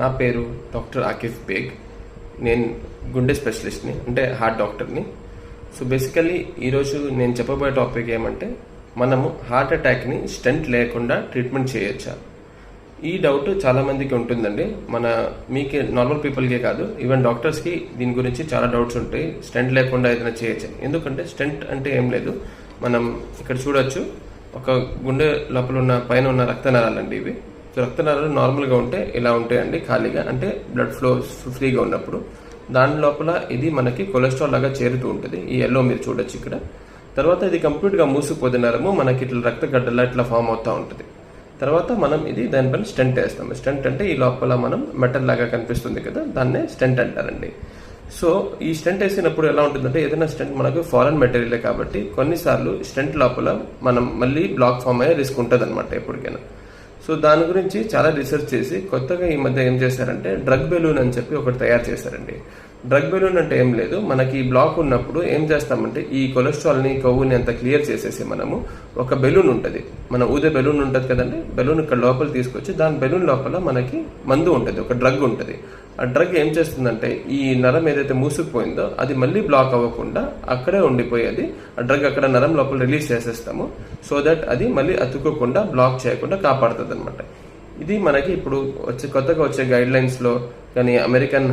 నా పేరు డాక్టర్ ఆకిఫ్ బేగ్. నేను గుండె స్పెషలిస్ట్ని అంటే హార్ట్ డాక్టర్ని. సో బేసికలీ ఈరోజు నేను చెప్పబోయే టాపిక్ ఏమంటే మనము హార్ట్ అటాక్ని స్టెంట్ లేకుండా ట్రీట్మెంట్ చేయొచ్చా? ఈ డౌట్ చాలామందికి ఉంటుందండి. మన మీకు నార్మల్ పీపుల్కే కాదు ఈవెన్ డాక్టర్స్కి దీని గురించి చాలా డౌట్స్ ఉంటాయి. స్టెంట్ లేకుండా ఏదైనా చేయొచ్చు? ఎందుకంటే స్టెంట్ అంటే ఏం లేదు. మనం ఇక్కడ చూడొచ్చు ఒక గుండె లోపల ఉన్న పైన ఉన్న రక్తనాళాలండి ఇవి. రక్తనాళాలు నార్మల్గా ఉంటే ఇలా ఉంటాయండి? ఖాళీగా అంటే బ్లడ్ ఫ్లో ఫ్రీగా ఉన్నప్పుడు. దాని లోపల ఇది మనకి కొలెస్ట్రాల్ లాగా చేరుతూ ఉంటుంది. ఈ ఎల్లో మీరు చూడొచ్చు ఇక్కడ. తర్వాత ఇది కంప్లీట్గా మూసుకుపోతే నరము మనకి ఇట్లా రక్తగడ్డలా ఇట్లా ఫామ్ అవుతూ ఉంటుంది. తర్వాత మనం ఇది దానిపైన స్టెంట్ వేస్తాం స్టెంట్ అంటే ఈ లోపల మనం మెటల్ లాగా కనిపిస్తుంది కదా దాన్నే స్టెంట్ అంటారండి. సో ఈ స్టెంట్ వేసినప్పుడు ఎలా ఉంటుందంటే ఏదైనా స్టెంట్ మనకు ఫారెన్ మెటీరియలే కాబట్టి కొన్నిసార్లు స్టెంట్ లోపల మనం మళ్ళీ బ్లాక్ ఫామ్ అయ్యే రిస్క్ ఉంటుంది అనమాట ఎప్పటికైనా. సో దాని గురించి చాలా రీసెర్చ్ చేసి కొత్తగా ఈ మధ్య ఏం చేశారంటే డ్రగ్ బెలూన్ అని చెప్పి ఒకటి తయారు చేశారండి. డ్రగ్ బెలూన్ అంటే ఏం లేదు. మనకి ఈ బ్లాక్ ఉన్నప్పుడు ఏం చేస్తామంటే ఈ కొలెస్ట్రాల్ని కొవ్వుని అంత క్లియర్ చేసేసి మనము ఒక బెలూన్ ఉంటుంది. మన ఊదే బెలూన్ ఉంటుంది కదండి. బెలూన్ ఇక్కడ లోపల తీసుకొచ్చి దాని బెలూన్ లోపల మనకి మందు ఉంటుంది. ఒక డ్రగ్ ఉంటుంది. ఆ డ్రగ్ ఏం చేస్తుందంటే ఈ నరం ఏదైతే మూసుకుపోయిందో అది మళ్ళీ బ్లాక్ అవ్వకుండా అక్కడే ఉండిపోయేది ఆ డ్రగ్ అక్కడ నరం లోపల రిలీజ్ చేసేస్తాము. సో దట్ అది మళ్ళీ అతుక్కోకుండా బ్లాక్ చేయకుండా కాపాడుతుంది అనమాట ఇది మనకి ఇప్పుడు వచ్చే కొత్తగా వచ్చే గైడ్ లైన్స్లో కానీ అమెరికన్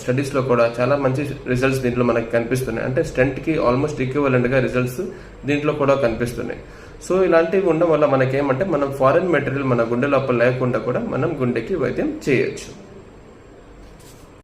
స్టడీస్లో కూడా చాలా మంచి రిజల్ట్స్ దీంట్లో మనకి కనిపిస్తున్నాయి. అంటే స్టెంట్కి ఆల్మోస్ట్ ఈక్వలెంట్గా రిజల్ట్స్ దీంట్లో కూడా కనిపిస్తున్నాయి. సో ఇలాంటివి ఉండడం వల్ల మనకేమంటే మనం ఫారెన్ మెటీరియల్ మన గుండె లోపల లేకుండా కూడా మనం గుండెకి వైద్యం చేయొచ్చు.